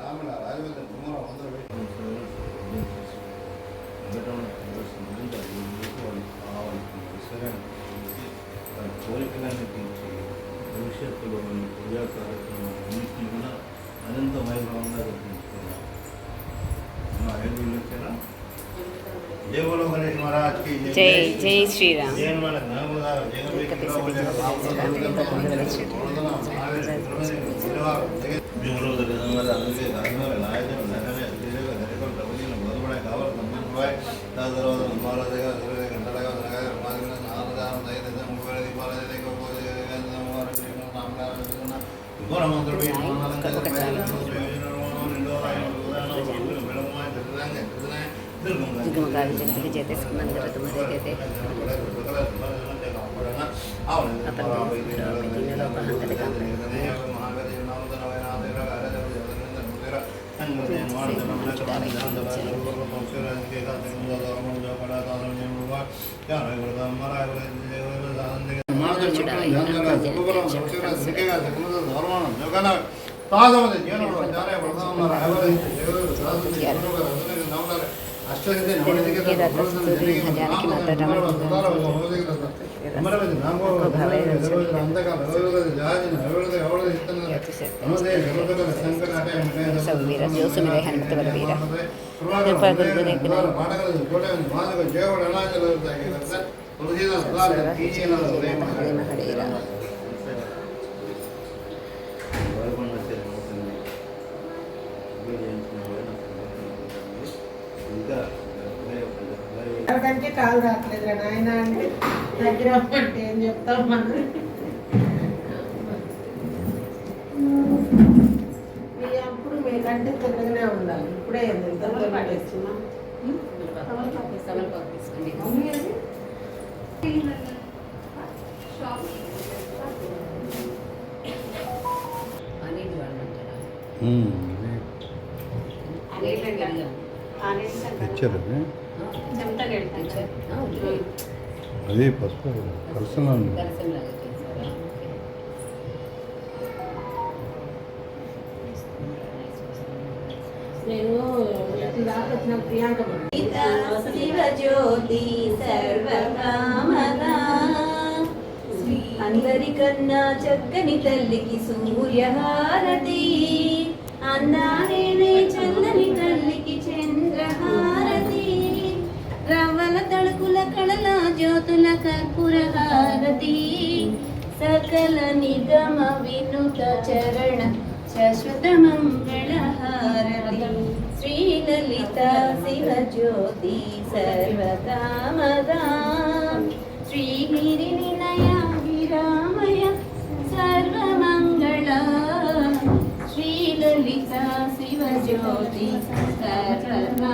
రామల రాజవేంద్ర కుమారం అందరూ కోరికలన్నీ తీర్చి భవిష్యత్తులో ఉన్న పూజా కార్యక్రమాలన్నింటినీ కూడా అనంత జై బోలో గణేష్ మహారాజ్ కి జై జై శ్రీరామ్ జై మన జ్ఞానముగా జగమే దుర్గముగా విజయానికి చేతేసుకున్నాను కదా తుమ్మకైతే వీర జోసుమిరే ಜಾನಕಿ ಮಾತಾಡ ಸೌವೀರ ಜೋಸುವಿರ ಹನುಮತ ಬಲವೀರ ಮಹದೇವ అక్కడికంటే కాలు రావట్లేదు నాయన అంటే దగ్గర అంటే ఏం చెప్తాం మనం? మీ అప్పుడు మీకంటే తిన్నగానే ఉండాలి. ఇప్పుడే ఎంత పెట్టేస్తున్నా ఇచ్చారు అది పసుపు పర్సనల్ నేను ప్రియాంక శివజ్యోతి సర్వకామదా అందరికన్నా చక్కని తల్లికి సూర్యహారతి. అందానే జ్యోతుల కర్పూరహారతి సకల నిగమ వినుత చరణ శాశ్వత మంగళ హారతి శ్రీలలిత శివజ్యోతి సర్వకామదా శ్రీగిరి నిలయ విరామయ సర్వమంగళ శ్రీలలిత శివజ్యోతి సర్వ